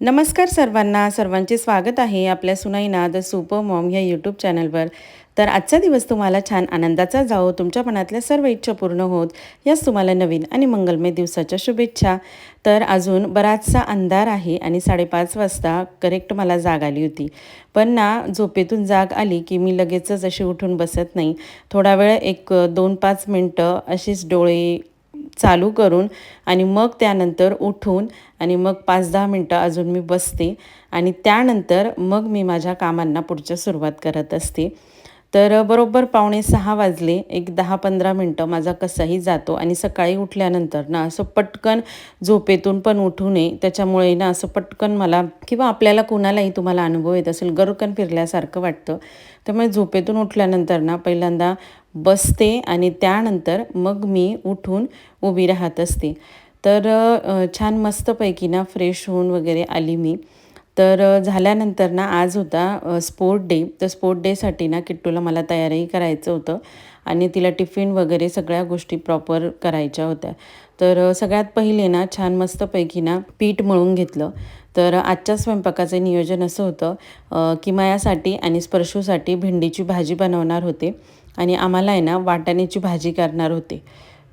नमस्कार सर्वांना सर्वांचे स्वागत आहे आपल्या सुनाईना द सुपर मॉम या यूट्यूब चॅनलवर. तर आजचा दिवस तुम्हाला छान आनंदाचा जाओ तुमच्या मनातल्या सर्व इच्छा पूर्ण होत याच तुम्हाला नवीन आणि मंगलमय दिवसाच्या शुभेच्छा. तर अजून बराचसा अंधार आहे आणि साडेपाच वाजता करेक्ट मला जाग आली होती. पण ना झोपेतून जाग आली की मी लगेचच अशी उठून बसत नाही. थोडा वेळ एक दोन पाच मिनटं अशीच डोळे चालू करून आणि मग त्यानंतर उठून आणि मग पाच दहा मिनटं अजून मी बसते आणि त्यानंतर मग मी माझ्या कामांना पुढच्या सुरुवात करत असते. तर बरोबर पावणे सहा वाजले एक दहा पंधरा मिनटं माझा कसाही जातो आणि सकाळी उठल्यानंतर ना असं पटकन झोपेतून पण उठू नये त्याच्यामुळे ना असं पटकन मला किंवा आपल्याला कुणालाही तुम्हाला अनुभव येत असेल गरकन फिरल्यासारखं वाटतं. त्यामुळे झोपेतून उठल्यानंतर ना पहिल्यांदा बसते आणि त्यानंतर मग मी उठून उभी राहत असते. तर छान मस्तपैकी ना फ्रेश होऊन वगैरे आली मी. तर झाल्यानंतर ना आज होता स्पोर्ट डे. तर स्पोर्ट डेसाठी ना किट्टूला मला तयारही करायचं होतं आणि तिला टिफिन वगैरे सगळ्या गोष्टी प्रॉपर करायच्या होत्या. तर सगळ्यात पहिले ना छान मस्तपैकी ना पीठ मळून घेतलं. तर आजच्या स्वयंपाकाचं नियोजन असं होतं की मायासाठी आणि स्पर्शूसाठी भेंडीची भाजी बनवणार होते. आणि आम्हाला आहे ना वाटाण्याची भाजी करणार होते.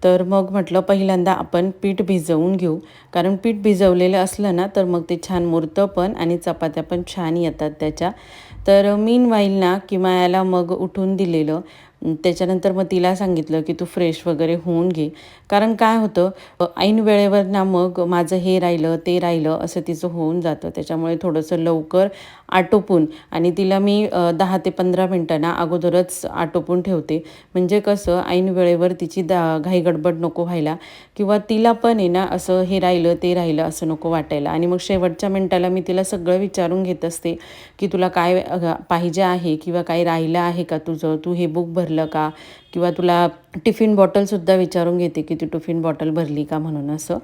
तर मग म्हटलं पहिल्यांदा आपण पीठ भिजवून घेऊ. कारण पीठ भिजवलेलं असलं ना तर मग ते छान मुरतं पण आणि चपात्या पण छान येतात त्याच्या. तर मीन वाईल ना किमायाला मग उठून दिलेलं त्याच्यानंतर मग तिला सांगितलं की तू फ्रेश वगैरे होऊन घे. कारण काय होतं ऐन वेळेवर ना मग माझं हे राहिलं ते राहिलं असं तिचं होऊन जातं. त्याच्यामुळे थोडंसं लवकर आटोपून आणि तिला मी दहा ते पंधरा मिनटांना अगोदरच आटोपून ठेवते. म्हणजे कसं ऐन वेळेवर तिची दा घाई गडबड नको व्हायला किंवा तिला पण आहे ना असं हे राहिलं ते राहिलं असं नको वाटायला. आणि मग शेवटच्या मिनटाला मी तिला सगळं विचारून घेत असते की तुला काय पाहिजे आहे किंवा काही राहिलं आहे का तुझं? तू हे बुक भर भरलं का? किंवा तुला टिफिन बॉटलसुद्धा विचारून घेते की तू टिफिन बॉटल भरली का म्हणून असं.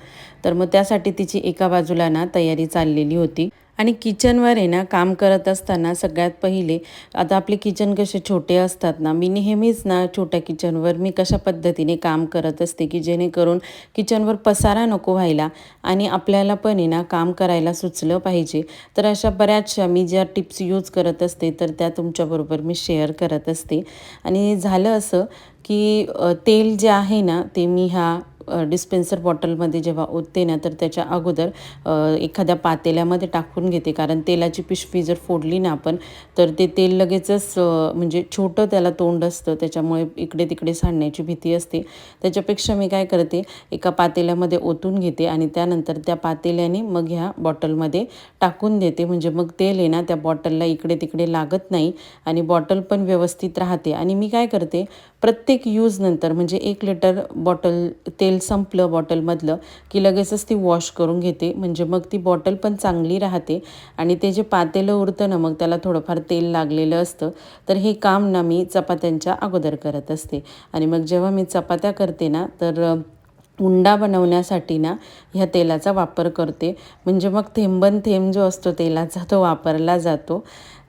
तर मग त्यासाठी तिची एका बाजूला ना तयारी चाललेली होती. आणि किचनवर आहे ना काम करत असताना सगळ्यात पहिले आता आपले किचन कसे छोटे असतात ना मी नेहमीच ना छोट्या किचनवर मी कशा पद्धतीने काम करत असते की जेणेकरून किचनवर पसारा नको व्हायला आणि आपल्याला पण आहे ना काम करायला सुचलं पाहिजे. तर अशा बऱ्याचशा मी ज्या टिप्स यूज करत असते तर त्या तुमच्याबरोबर मी शेअर करत असते. आणि झालं असं की तेल जे आहे ना ते मी ह्या डिस्पेन्सर बॉटलमध्ये जेव्हा ओतते ना तर त्याच्या अगोदर एखाद्या पातेल्यामध्ये टाकून घेते. कारण तेलाची पिशवी जर फोडली ना आपण तर ते तेल लगेचच म्हणजे छोटं त्याला तोंड असतं. त्याच्यामुळे इकडे तिकडे सांडण्याची भीती असते. त्याच्यापेक्षा मी काय करते एका पातेल्यामध्ये ओतून घेते आणि त्यानंतर त्या पातेल्याने मग ह्या बॉटलमध्ये टाकून देते. म्हणजे मग तेल आहे ना त्या बॉटलला इकडे तिकडे लागत नाही आणि बॉटल पण व्यवस्थित राहते. आणि मी काय करते प्रत्येक यूजनंतर म्हणजे एक लिटर बॉटल तेल संपलं बॉटलमधलं की लगेचच ती वॉश करून घेते. म्हणजे मग ती बॉटल पण चांगली राहते. आणि ते जे पातेलं उरतं ना मग त्याला थोडंफार तेल लागलेलं असतं. तर हे काम ना मी चपात्यांच्या अगोदर करत असते. आणि मग जेव्हा मी चपात्या करते ना तर उंडा बनवण्यासाठी ना ह्या तेलाचा वापर करते. म्हणजे मग थेंबन थेंब जो असतो तेलाचा तो वापरला जातो.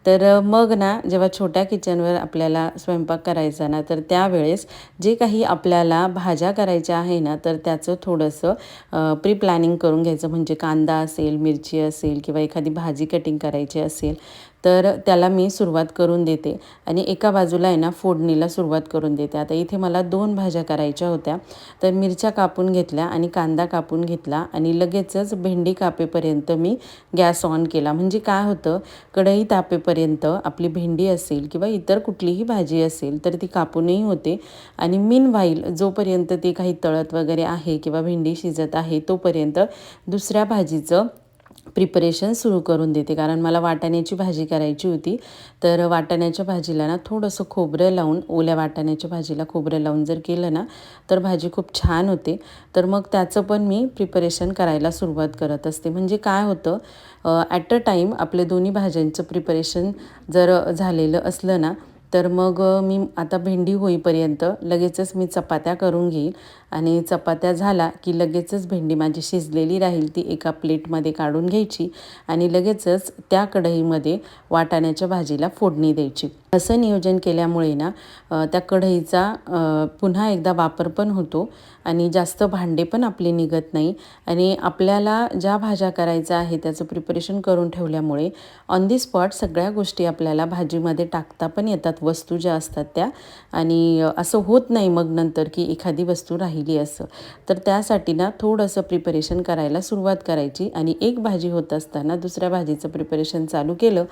तर मग ना जेव्हा छोट्या किचनवर आपल्याला स्वयंपाक करायचा ना तर त्यावेळेस जे काही आपल्याला भाज्या करायच्या आहे ना तर त्याचं थोडंसं प्री प्लॅनिंग करून घ्यायचं. म्हणजे कांदा असेल मिरची असेल किंवा एखादी भाजी कटिंग करायची असेल तर त्याला मी सुरुवात करून देते. आणि एका बाजूला आहे ना फोडणीला सुरुवात करून देते. आता इथे मला दोन भाज्या करायच्या होत्या. तर मिरच्या कापून घेतल्या आणि कांदा कापून घेतला आणि लगेचच भेंडी कापेपर्यंत मी गॅस ऑन केला. म्हणजे काय होतं कढई तापेपर्यंत आपली भेंडी असेल किंवा इतर कुठलीही भाजी असेल तर ती कापूनही होते. आणि मीन व्हाईल जोपर्यंत ती काही तळत वगैरे आहे किंवा भेंडी शिजत आहे तोपर्यंत दुसऱ्या भाजीचं प्रिपरेशन सुरू करून देते. कारण मला वाटाण्याची भाजी करायची होती. तर वाटाण्याच्या भाजीला ना थोडंसं खोबरं लावून ओल्या वाटाण्याच्या भाजीला खोबरं लावून जर केलं ना तर भाजी खूप छान होते. तर मग त्याचं पण मी प्रिपरेशन करायला सुरुवात करत असते. म्हणजे काय होतं ॲट अ टाईम आपले दोन्ही भाज्यांचं प्रिपरेशन जर झालेलं असलं ना तर मग मी आता भेंडी होईपर्यंत लगेचच मी चपात्या करून घेईल. आणि चपात्या झाला की लगेचच भेंडी माझी शिजलेली राहील ती एका प्लेटमध्ये काढून घ्यायची आणि लगेचच त्या कढईमध्ये वाटाण्याच्या भाजीला फोडणी द्यायची. असं नियोजन केल्यामुळे ना त्या कढईचा पुन्हा एकदा वापर पण होतो आणि जास्त भांडे पण आपले निघत नाही आणि आपल्याला ज्या भाज्या करायच्या आहे त्याचं प्रिपरेशन करून ठेवल्यामुळे ऑन दी स्पॉट सगळ्या गोष्टी आपल्याला भाजीमध्ये टाकता पण येतात वस्तू ज्या असतात त्या आणि असं होत नाही मग नंतर की एखादी वस्तू राहील असं. तर त्यासाठी ना थोडंसं प्रिपरेशन करायला सुरुवात करायची आणि एक भाजी होत असताना दुसऱ्या भाजीचं प्रिपरेशन चालू केलं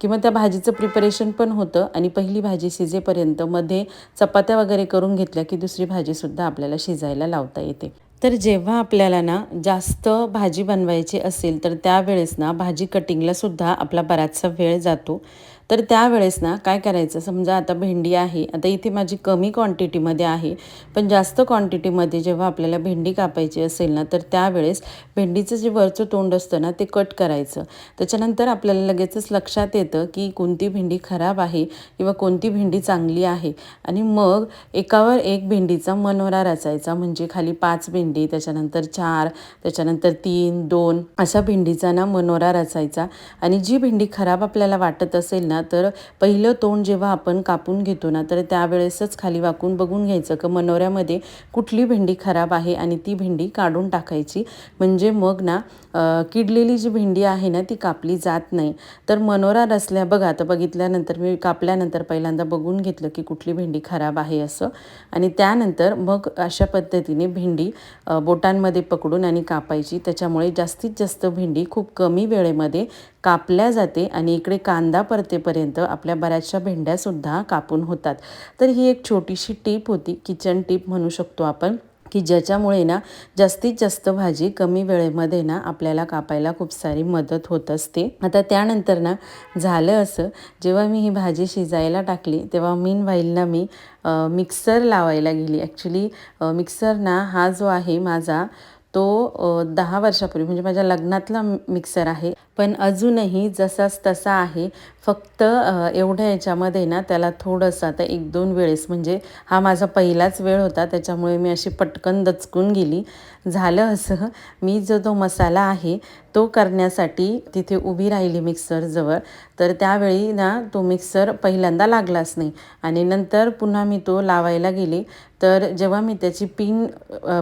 किंवा त्या भाजीचं प्रिपरेशन पण होतं आणि पहिली भाजी शिजेपर्यंत मध्ये चपात्या वगैरे करून घेतल्या की दुसरी भाजीसुद्धा आपल्याला शिजायला लावता येते. तर जेव्हा आपल्याला ना जास्त भाजी बनवायची असेल तर त्यावेळेस ना भाजी कटिंगला सुद्धा आपला बराचसा वेळ जातो. तर त्यावेळेस ना काय करायचं? समजा आता भेंडी आहे आता इथे माझी कमी क्वांटिटीमध्ये आहे पण जास्त क्वांटिटीमध्ये जेव्हा आपल्याला भेंडी कापायची असेल ना तर त्यावेळेस भेंडीचं जे वरचं तोंड असतं ना ते कट करायचं. त्याच्यानंतर आपल्याला लगेचच लक्षात येतं की कोणती भेंडी खराब आहे किंवा कोणती भेंडी चांगली आहे. आणि मग एकावर एक भेंडीचा मनोरा रचायचा म्हणजे खाली पाच भेंडी त्याच्यानंतर चार त्याच्यानंतर तीन दोन अशा भेंडीचा ना मनोरा रचायचा. आणि जी भेंडी खराब आपल्याला वाटत असेल ना ना तर पहिलं तोंड जेव्हा आपण कापून घेतो ना तर त्यावेळेसच खाली वाकून बघून घ्यायचं का मनोऱ्यामध्ये कुठली भेंडी खराब आहे आणि ती भेंडी काढून टाकायची. म्हणजे मग ना किडलेली जी भेंडी आहे ना ती कापली जात नाही. तर मनोरा रचल्या बघा आता बघितल्यानंतर मी कापल्यानंतर पहिल्यांदा बघून घेतलं की कुठली भेंडी खराब आहे असं. आणि त्यानंतर मग अशा पद्धतीने भेंडी बोटांमध्ये पकडून आणि कापायची. त्याच्यामुळे जास्तीत जास्त भेंडी खूप कमी वेळेमध्ये कापल्या जाते आणि इकडे कांदा परतेपर्यंत आपल्या बऱ्याचशा भेंड्यासुद्धा कापून होतात. तर ही एक छोटीशी टीप होती किचन टीप म्हणू शकतो आपण की ज्याच्यामुळे ना जास्तीत जास्त भाजी कमी वेळेमध्ये ना आपल्याला कापायला खूप सारी मदत होत असते. आता त्यानंतर ना झालं असं जेव्हा मी ही भाजी शिजायला टाकली तेव्हा मीन व्हाईलना मी मिक्सर लावायला गेली. ॲक्च्युली मिक्सर ना हा जो आहे माझा तो दहा वर्षापूर्वी म्हणजे माझ्या लग्नातला मिक्सर आहे. पण अजूनही जसाच तसा आहे फक्त एवढ्या याच्यामध्ये ना त्याला थोडंसं आता एक दोन वेळेस म्हणजे हा माझा पहिलाच वेळ होता त्याच्यामुळे मी अशी पटकन दचकून गेली. झालं असं मी जो तो मसाला आहे तो करण्यासाठी तिथे उभी राहिली मिक्सरजवळ तर त्यावेळी ना तो मिक्सर पहिल्यांदा लागलाच नाही. आणि नंतर पुन्हा मी तो लावायला गेले. तर जेव्हा मी त्याची पिन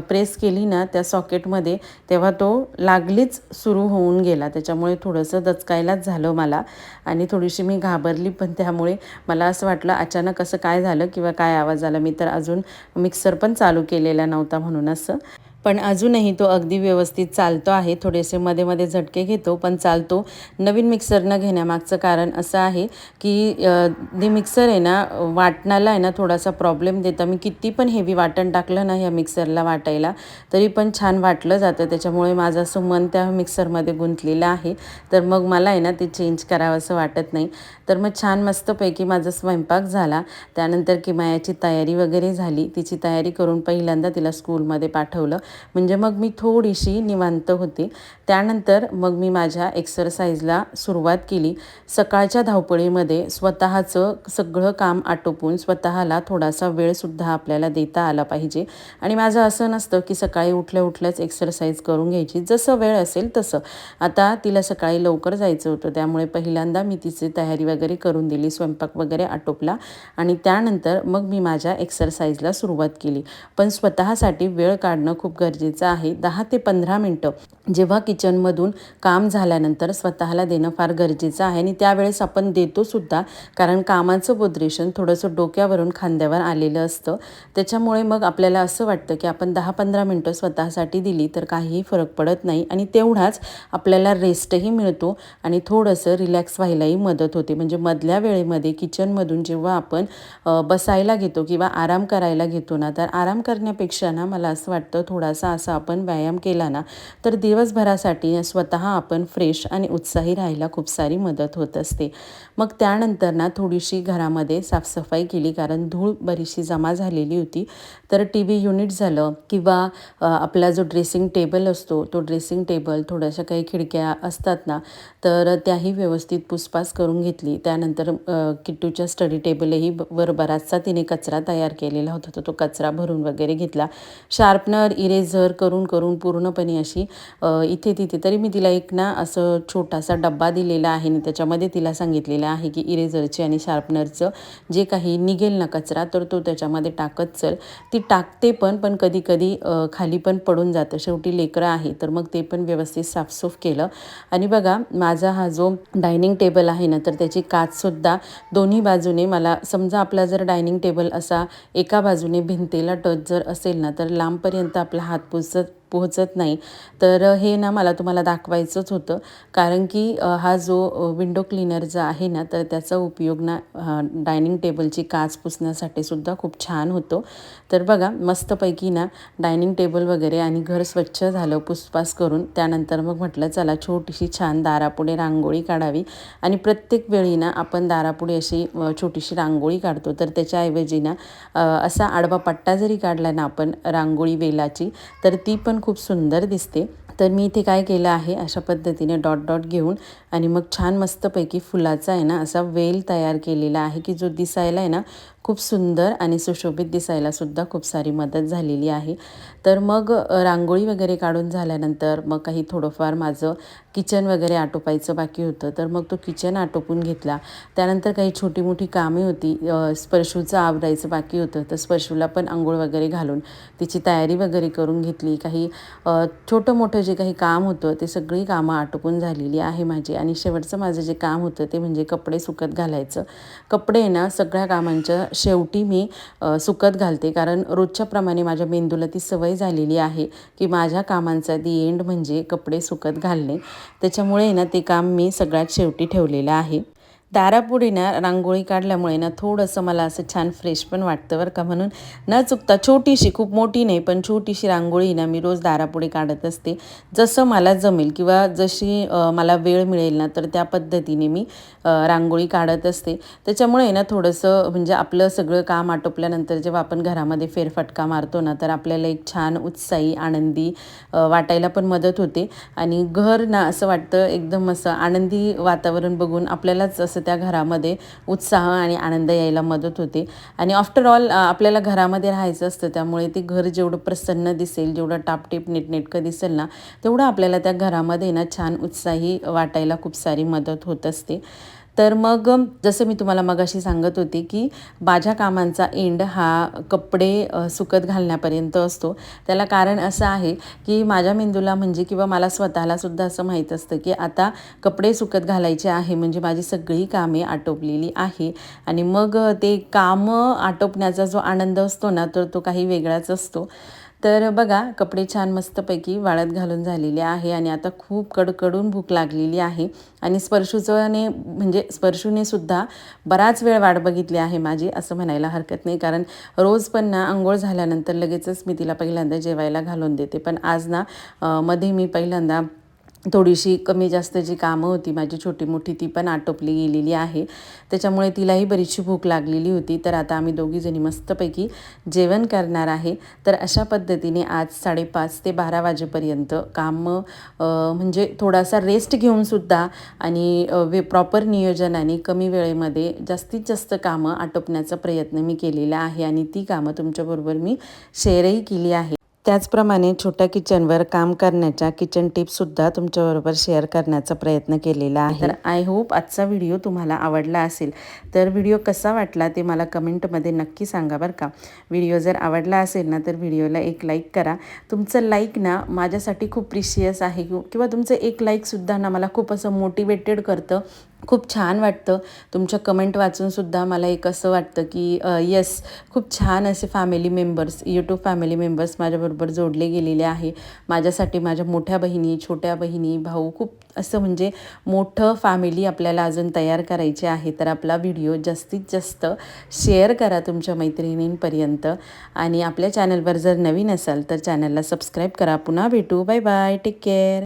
प्रेस केली ना त्या सॉकेटमध्ये तेव्हा तो लागलीच सुरू होऊन गेला. त्याच्यामुळे थोडंसं दचकायलाच झालं मला. आणि थोडीशी मी घाबरली पण त्यामुळे मला असं वाटलं अचानक असं काय झालं किंवा काय आवाज आला? मी तर अजून मिक्सर पण चालू केलेला नव्हता म्हणून असं. पण अजूनही तो अगदी व्यवस्थित चालतो आहे. थोडेसे मध्ये मध्ये झटके घेतो पण चालतो. नवीन मिक्सर न घेण्यामागचं कारण असं आहे की अ, ते मिक्सर आहे ना वाटणाला आहे ना थोडासा प्रॉब्लेम देतं. मी किती पण हेवी वाटण टाकलं ना ह्या मिक्सरला वाटायला तरी पण छान वाटलं जातं. त्याच्यामुळे माझं असं मन त्या मिक्सरमध्ये गुंतलेलं आहे. तर मग मला आहे ना ते चेंज करावं असं वाटत नाही. तर मग छान मस्तपैकी माझा स्वयंपाक झाला. त्यानंतर किमायाची तयारी वगैरे झाली. तिची तयारी करून पहिल्यांदा तिला स्कूलमध्ये पाठवलं. म्हणजे मग मी थोडीशी निवांत होते. त्यानंतर मग मी माझ्या एक्सरसाइजला सुरुवात केली. सकाळच्या धावपळीमध्ये स्वतःचं सगळं काम आटोपून स्वतःला थोडासा वेळसुद्धा आपल्याला देता आला पाहिजे. आणि माझं असं नसतं की सकाळी उठल्या उठल्याच एक्सरसाइज करून घ्यायची. जसं वेळ असेल तसं. आता तिला सकाळी लवकर जायचं होतं. त्यामुळे पहिल्यांदा मी तिची तयारी वगैरे करून दिली. स्वयंपाक वगैरे आटोपला. आणि त्यानंतर मग मी माझ्या एक्सरसाइजला सुरुवात केली. पण स्वतःसाठी वेळ काढणं खूप गरजेचं आहे. दहा ते पंधरा मिनटं जेव्हा किचनमधून काम झाल्यानंतर स्वतःला देणं फार गरजेचं आहे. आणि त्यावेळेस आपण देतो सुद्धा कारण कामाचं बोद्रेशन थोडंसं डोक्यावरून खांद्यावर आलेलं असतं. त्याच्यामुळे मग आपल्याला असं वाटतं की आपण दहा पंधरा मिनटं स्वतःसाठी दिली तर काहीही फरक पडत नाही. आणि तेवढाच आपल्याला रेस्टही मिळतो आणि थोडंसं रिलॅक्स व्हायलाही मदत होते. म्हणजे मधल्या वेळेमध्ये किचनमधून जेव्हा आपण बसायला घेतो किंवा आराम करायला घेतो ना तर आराम करण्यापेक्षा ना मला असं वाटतं थोडा थोडासा असा आपण व्यायाम केला ना तर दिवसभरासाठी स्वतः आपण फ्रेश आणि उत्साही राहायला खूप सारी मदत होत असते. मग त्यानंतर ना थोडीशी घरामध्ये साफसफाई केली कारण धूळ बरीचशी जमा झालेली होती. तर टी व्ही युनिट झालं किंवा आपला जो ड्रेसिंग टेबल असतो तो ड्रेसिंग टेबल थोड्याशा काही खिडक्या असतात ना तर त्याही व्यवस्थित पुसपास करून घेतली. त्यानंतर किट्टूच्या स्टडी टेबलही वर बराचसा तिने कचरा तयार केलेला होता तो तो कचरा भरून वगैरे घेतला. शार्पनर झर करून करून पूर्णपणे अशी इथे तिथे. तरी मी तिला एक ना असं छोटासा डब्बा दिलेला आहे आणि त्याच्यामध्ये तिला सांगितलेलं आहे की इरेझरचे आणि शार्पनरचं जे काही निघेल ना कचरा तर तो त्याच्यामध्ये टाकत चल. ती टाकते पण पण कधी कधी खाली पण पडून जातं. शेवटी लेकरं आहे तर मग ते पण व्यवस्थित साफसूफ केलं. आणि बघा माझा हा जो डायनिंग टेबल आहे ना तर त्याची काचसुद्धा दोन्ही बाजूने मला समजा आपला जर डायनिंग टेबल असा एका बाजूने भिंतीला टच जर असेल ना तर लांबपर्यंत आपला हात पुसत पोहोचत नाही. तर हे ना मला तुम्हाला दाखवायचंच होतं. कारण की हा जो विंडो क्लीनर जो आहे ना तर त्याचा उपयोग ना डायनिंग टेबलची काच पुसण्यासाठी सुद्धा खूप छान होतो. तर बघा मस्तपैकी ना डायनिंग टेबल वगैरे आणि घर स्वच्छ झालं पुसपास करून त्यानंतर मग म्हटलं चला छोटीशी छान दारापुढे रांगोळी काढावी. आणि प्रत्येक वेळी ना आपण दारापुढे अशी छोटीशी रांगोळी काढतो. तर त्याच्याऐवजी ना असा आडवा पट्टा जरी काढला ना आपण रांगोळी वेलाची तर ती पण खूप सुंदर दिसते. तर मी इथे काय केलं आहे अशा पद्धतीने डॉट डॉट घेऊन आणि मग छान मस्तपैकी फुलाचा आहे ना असा वेल तयार केलेला आहे की जो दिसायला आहे ना खूप सुंदर आणि सुशोभित दिसायलासुद्धा खूप सारी मदत झालेली आहे. तर मग रांगोळी वगैरे काढून झाल्यानंतर मग काही थोडंफार माझं किचन वगैरे आटोपायचं बाकी होतं. तर मग तो किचन आटोपून घेतला. त्यानंतर काही छोटी मोठी कामे होती. स्पर्शूचं आवरायचं बाकी होतं. तर स्पर्शूला पण आंघोळ वगैरे घालून तिची तयारी वगैरे करून घेतली. काही छोटं मोठं जे काही काम होतं ते सगळी कामं आटोपून झालेली आहे माझी. आणि शेवटचं माझं जे काम होतं ते म्हणजे कपडे सुकत घालायचं. कपडे ना सगळ्या कामांच्या शेवटी मी सुकत घालते. कारण रोजच्याप्रमाणे माझ्या मेंदूला ती सवय झालेली आहे की माझ्या कामांचा दी एंड म्हणजे कपडे सुकत घालणे. त्याच्यामुळे ना ते काम मी सगळ्यात शेवटी ठेवलेलं आहे. दारापुढे ना रांगोळी काढल्यामुळे ना थोडंसं मला असं छान फ्रेश पण वाटतं बरं का. म्हणून न चुकता छोटीशी खूप मोठी नाही पण छोटीशी रांगोळी ना मी रोज दारापुढे काढत असते. जसं मला जमेल किंवा जशी मला वेळ मिळेल ना तर त्या पद्धतीने मी रांगोळी काढत असते. त्याच्यामुळे ना थोडंसं म्हणजे आपलं सगळं काम आटोपल्यानंतर जेव्हा आपण घरामध्ये फेरफटका मारतो ना तर आपल्याला एक छान उत्साही आनंदी वाटायला पण मदत होते. आणि घर ना असं वाटतं एकदम असं आनंदी वातावरण बघून आपल्यालाच असं त्या घरामध्ये उत्साह आणि आनंद यायला मदत होते. आणि आफ्टर ऑल आपल्याला घरामध्ये राहायचं असतं त्यामुळे ते घर जेवढं प्रसन्न दिसेल जेवढं टापटीप नीटनेटकं दिसेल ना तेवढं आपल्याला त्या घरामध्ये ना छान उत्साही वाटायला खूप सारी मदत होत असते. तर मग जसं मी तुम्हाला मगाशी सांगत होते की माझ्या कामांचा एंड हा कपडे सुकत घालण्यापर्यंत असतो. त्याला कारण असं आहे की माझ्या मेंदूला म्हणजे किंवा मला स्वतःलासुद्धा असं माहीत असतं की आता कपडे सुकत घालायचे आहे म्हणजे माझी सगळी कामे आटोपलेली आहे. आणि मग ते कामं आटोपण्याचा जो आनंद असतो ना तर तो काही वेगळाच असतो. तर बघा कपडे छान मस्तपैकी वाळत घालून झालेले आहे आणि आता खूप कडकडून भूक लागलेली आहे. आणि स्पर्शूचने म्हणजे स्पर्शूने सुद्धा बराच वेळ वाट बघितली आहे माझी असं म्हणायला हरकत नाही. कारण रोज पण ना आंघोळ झाल्यानंतर लगेचच मी तिला पहिल्यांदा जेवायला घालून देते. पण आज ना मध्ये मी पहिल्यांदा थोडीशी कमी जास्त जी कामं होती माझी छोटी मोठी ती पण आटोपली गेलेली आहे. त्याच्यामुळे तिलाही बरीचशी भूक लागलेली होती. तर आता आम्ही दोघीजणी मस्तपैकी जेवण करणार आहे. तर अशा पद्धतीने आज साडेपाच ते बारा वाजेपर्यंत काम म्हणजे थोडासा रेस्ट घेऊनसुद्धा आणि वे प्रॉपर नियोजनाने कमी वेळेमध्ये जास्तीत जास्त कामं आटोपण्याचा प्रयत्न मी केलेला आहे आणि ती कामं तुमच्याबरोबर मी शेअरही केली आहे. त्याचप्रमाणे छोट्या किचनवर काम करण्याच्या किचन टिप्ससुद्धा तुमच्याबरोबर शेअर करण्याचा प्रयत्न केलेला आहे. तर आय होप आजचा व्हिडिओ तुम्हाला आवडला असेल. तर व्हिडिओ कसा वाटला ते मला कमेंटमध्ये नक्की सांगा बरं का. व्हिडिओ जर आवडला असेल ना तर व्हिडिओला एक लाईक करा. तुमचं लाईक ना माझ्यासाठी खूप प्रिशियस आहे किंवा तुमचं एक लाईकसुद्धा ना मला खूप असं मोटिवेटेड करतं. खूप छान वाटतं. तुमच्या कमेंट वाचूनसुद्धा मला एक असं वाटतं की येस खूप छान असे family members YouTube family members माझ्याबरोबर जोडले गेलेले आहे. माझ्यासाठी माझ्या मोठ्या बहिणी छोट्या बहिणी भाऊ खूप असं म्हणजे मोठं फॅमिली आपल्याला अजून तयार करायची आहे. तर आपला व्हिडिओ जास्तीत जास्त शेअर करा तुमच्या मैत्रिणींपर्यंत. आणि आपल्या चॅनलवर जर नवीन असाल तर चॅनलला सबस्क्राईब करा. पुन्हा भेटू. Bye bye take care